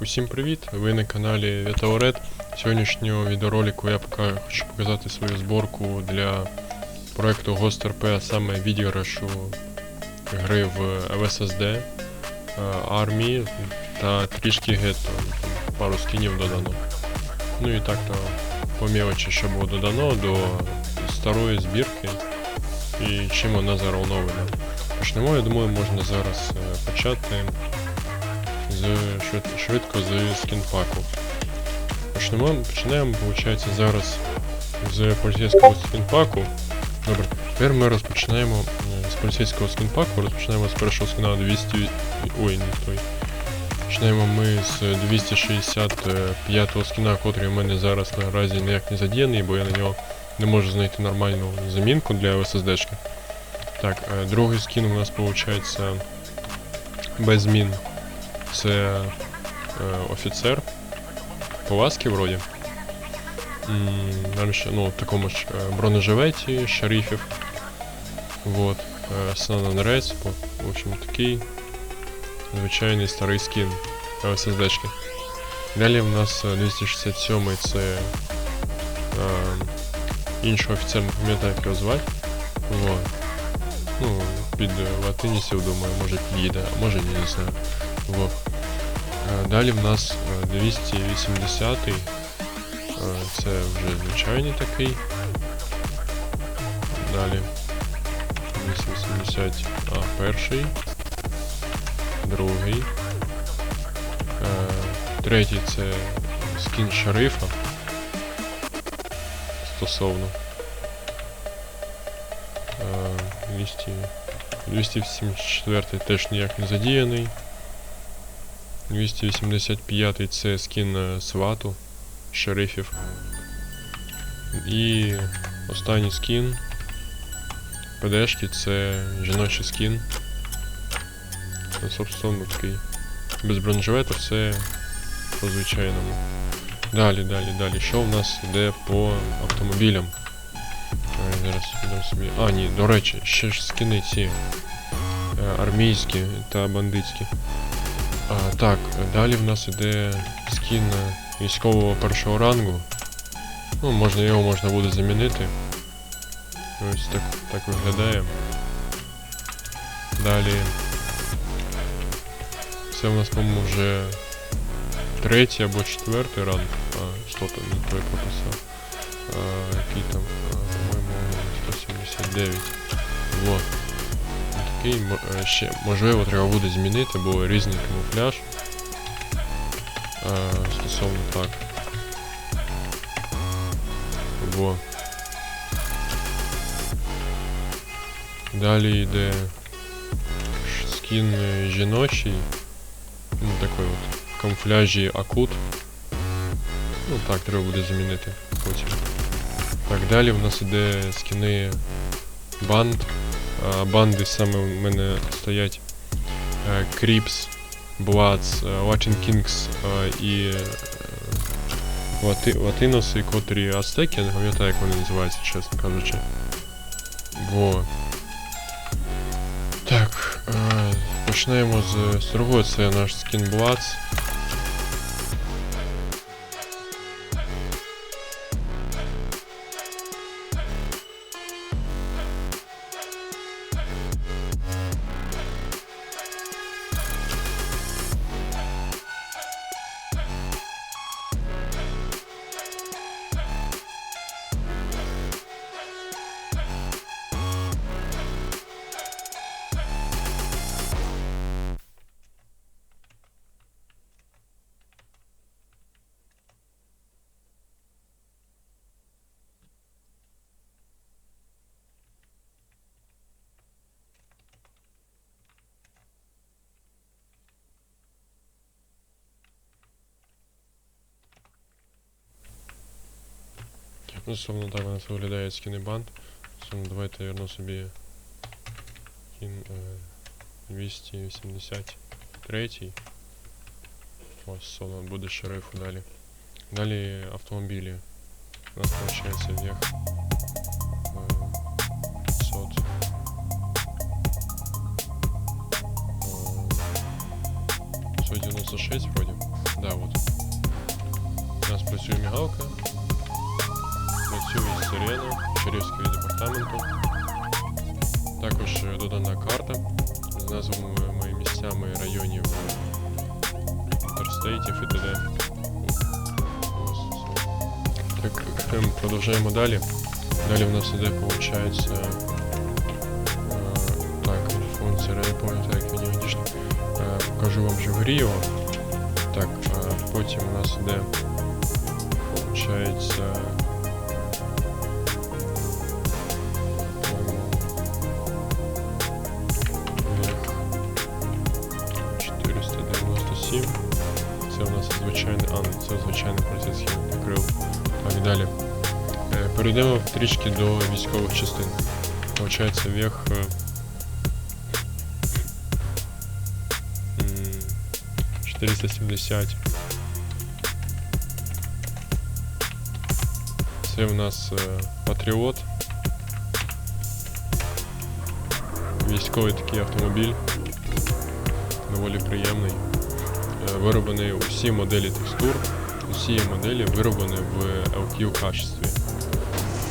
Усім привіт! Ви на каналі Вітаорет. Сьогоднішнього відеоролику я пока хочу показати свою зборку для проекту Ghost RP, а саме відіграшу гри в LSSD, е, армії та трішки гетто. Пару скінів додано. Ну і так то по мелочі, що було додано до старої збірки і чим вона зараз оновлена. Почнемо, я думаю, можна зараз е, почати з швид- швидко з скінпаку. Почнемо, починаємо, виходить, зараз з поліцейського скінпаку. Добре, тепер ми розпочинаємо е, з поліцейського скінпаку, розпочинаємо з першого скіна 200. Ой, не той. Починаємо ми з 265-го скіна, котрий у мене зараз наразі ніяк не задіяний, бо я на нього не можу знайти нормальну замінку для SSD-шки. Так, е, другий скін у нас виходить без змін. Це е, офіцер. Повазки вроді. М, Далі ще, ну, в такому ж е, бронежилеті, шерифів. Вот. Е, Сан в общем, такий звичайний старий скін SSD-шки. Далі в нас е, 267 це е, інший офіцер, не пам'ятаю, як його звати. Вот. Ну, під е, латинісів, думаю, може підійде, а може ні, не знаю. Вот. Е, Далі в нас е, 280 е, це вже звичайний такий. Далі 280 а, перший, другий. Е, Третій це скін шерифа. Стосовно. Е, 200, 274 теж ніяк не задіяний. 285 це скін е, свату шерифів. І останній скін ПДшки це жіночий скін. Собственно, такий. Без бронежилета все по звичайному. Далі, далі, далі. Що в нас йде по автомобілям? Давай зараз підемо собі. А, ні, до речі, ще ж скини ці е, армійські та бандитські. А, так, далі в нас іде скін е, військового першого рангу. Ну, можна його можна буде замінити. Ось так, так виглядає. Далі. Це у нас, по-моєму, вже третій або четвертий ранг. А, що там не той прописав. А, який там, а, по-моєму, 179. Вот. Мо- е, ще, можливо, треба буде змінити, бо різний камуфляж. Е, стосовно так. Во. Далі йде скін жіночий. Ну, такий от камуфляжі акут. Ну так, треба буде замінити потім. Так, далі в нас іде скіни банд. А, банди саме у мене стоять е, Кріпс, Блац, Watching Kings е, і е, Лати, Латиноси, котрі Ацтеки, я не пам'ятаю, як вони називаються, чесно кажучи. Во. Так, е, почнемо з, другого, це наш скін Блац. Ну, стосовно так у нас виглядає скіни банд. Стосовно давайте я верну собі кін е, 283. Ось соло буде шерифу далі. Далі автомобілі. У нас виходить вверх. Е, 500. Е, 196 вроде. Да, от. У нас працює мігалка. Працює сирена Черівського департаменту. Також е, додана карта з назвами місцями районів інтерстейтів і т.д. Ось, все. Так, ем, продовжуємо далі. Далі в нас іде, виходить, е, так, функція, я не пам'ятаю, як він дійшли. Е, покажу вам же в грі його. Так, е, потім у нас іде, виходить, а, ну, це звичайний процес схеми крил. Так, далі. Е, Перейдемо трішки до військових частин. Получається вверх. е, м, 470. Це у нас е, Патріот. Військовий такий автомобіль. Доволі приємний. Е, Вироблені усі моделі текстур, Усі моделі вироблені в LQ качестві.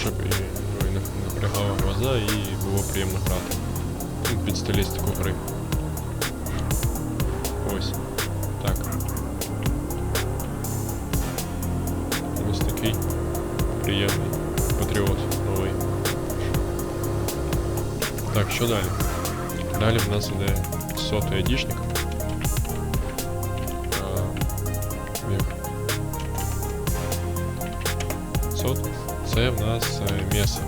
Щоб не напрягала глаза і було приємно грати. Під стилістику гри. Ось. Так. Ось такий приємний патріот новий. Так, що далі? Далі в нас іде сотий айдішник. 500. Це в нас м'ясо.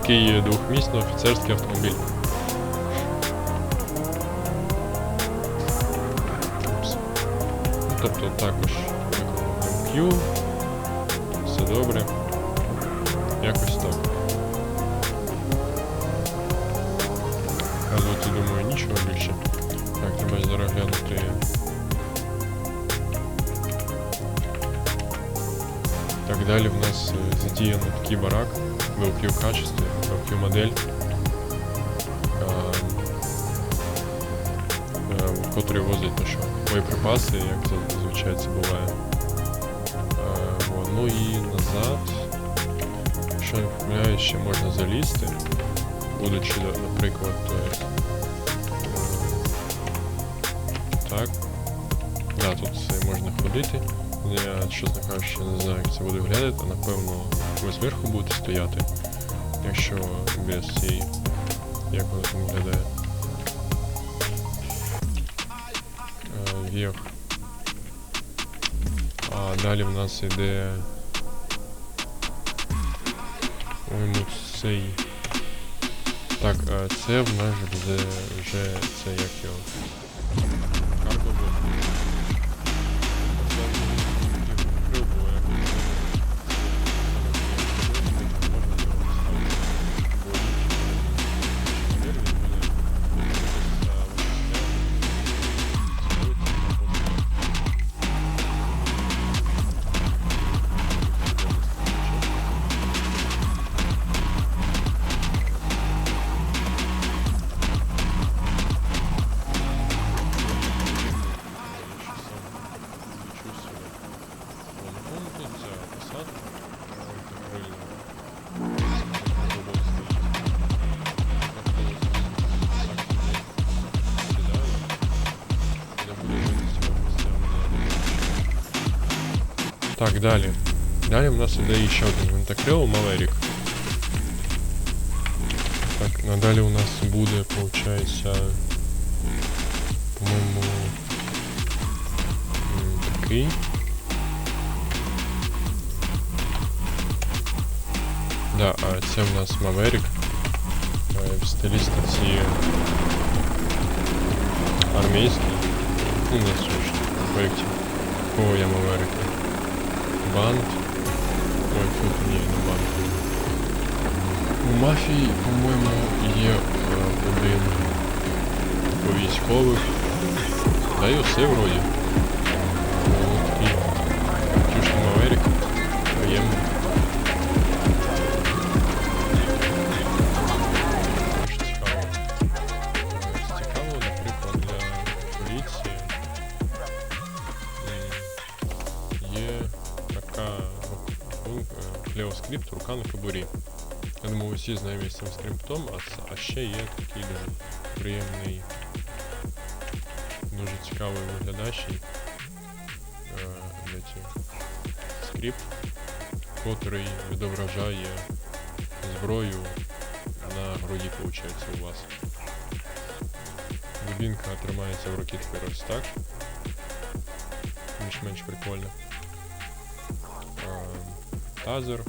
Такий двохмісний офіцерський автомобіль. Ну, тобто також Q. Все добре. Якось так. Ну, Казувати, думаю, нічого більше. Так, далі в нас е, задіяно такий барак в LQ качестві, LQ модель. Ем, в котрий возить ну що, боєприпаси, як це зазвичай це буває. Е, вот. Ну і назад. Якщо не помиляюсь, ще можна залізти, будучи, наприклад, е, е, так. Да, тут можна ходити. Я, чесно кажучи, не знаю, як це буде виглядати. Напевно, ви зверху будете стояти, якщо без цієї. Як воно там виглядає. Е, Вверх. А далі в нас іде. Ой, ну цей. Так, це в нас вже, вже це як його. Карго Так, далі. Далі в нас іде ще один гвинтокрил Маверік. Так, надалі у нас буде, получається, по-моєму, м, такий. Да, а це в нас Маверік. В стилістиці армійський. Ну, не слушай, в проєкті. Кого я Маверик? Банд. Ой, тут ні, не банд. У мафії, по-моєму, є е, один по військових. Да і усе вроді. Чушний Маверик. Приємний. Е, клеоскрипт, рука на кобурі. Я думаю, усі знайомі з цим скриптом, а, а ще є такий дуже приємний, дуже цікавий виглядачий е, скрипт, котрий відображає зброю на груді, виходить, у вас. Дубінка тримається в руки тепер ось так. Більш-менш прикольно. А, тазер.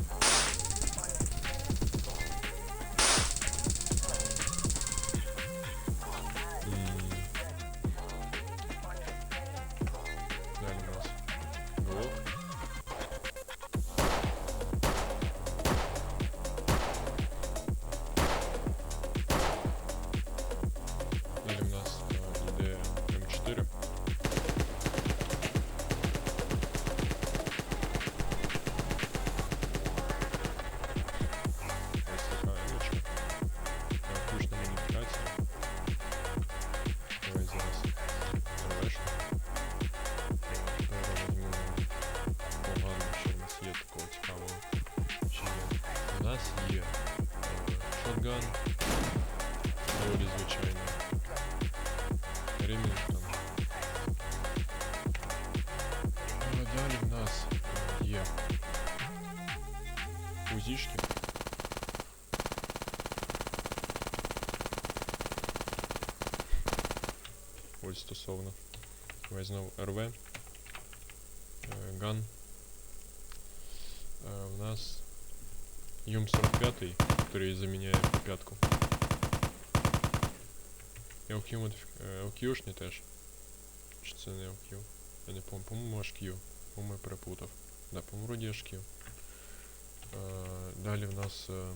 е, шотган. Доволі звичайно. Ремінгтон. Ну, а далі в нас е, є узішки. Ось стосовно. Давай знову РВ. Е, Ган. Е, У нас Юм-45, який заміняє п'ятку. LQ модифік... е, LQ-шний теж. Чи це не LQ? Я не помню, по-моєму аж Q. По-моєму я перепутав. Да, по-моєму вроді аж Q. Е, далі в нас е,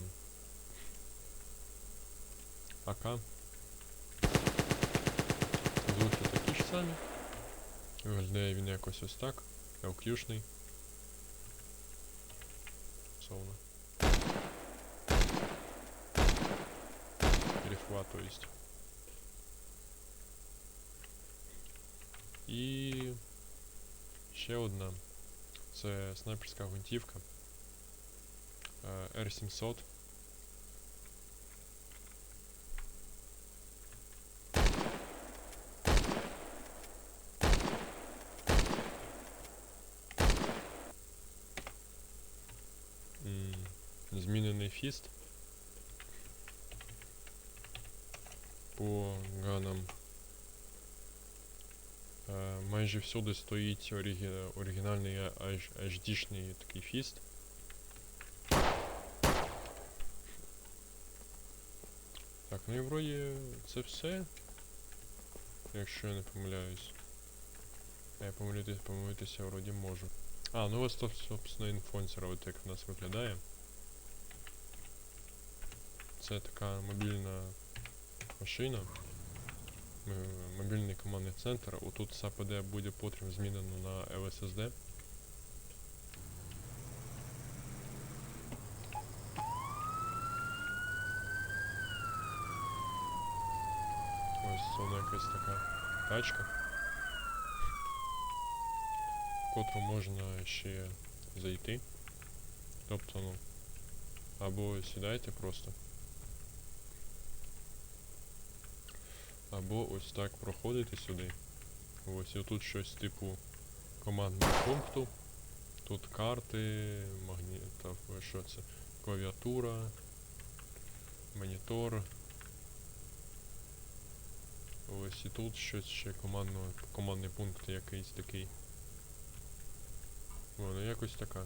АК. Звуки такі ж самі. Виглядає він якось ось так. LQ-шний. Совно. Рифла, то есть. І ще одна. Це снайперська гвинтівка. Е, R700. М, Змінений фіст. По ганам Е, майже всюди стоїть орігі... оригінальний HD-шний такий фіст. Так, ну і вроді це все. Якщо я не помиляюсь. Я помилитись, помилитися вроді можу. А, ну ось собственно, інфонсер, от як в нас виглядає. Це така мобільна машина. М- мобільний командний центр. Отут САПД буде потрібно змінено на LSSD. Ось вона якась така тачка. В котру можна ще зайти. Тобто, ну. Або сідайте просто. Або ось так проходите сюди. Ось і тут щось типу командного пункту. Тут карти, магнітов, що це? Клавіатура, монітор. Ось і тут щось ще командно, командний пункт якийсь такий. Воно якось така.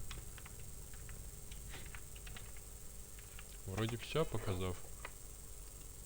Вроді все показав.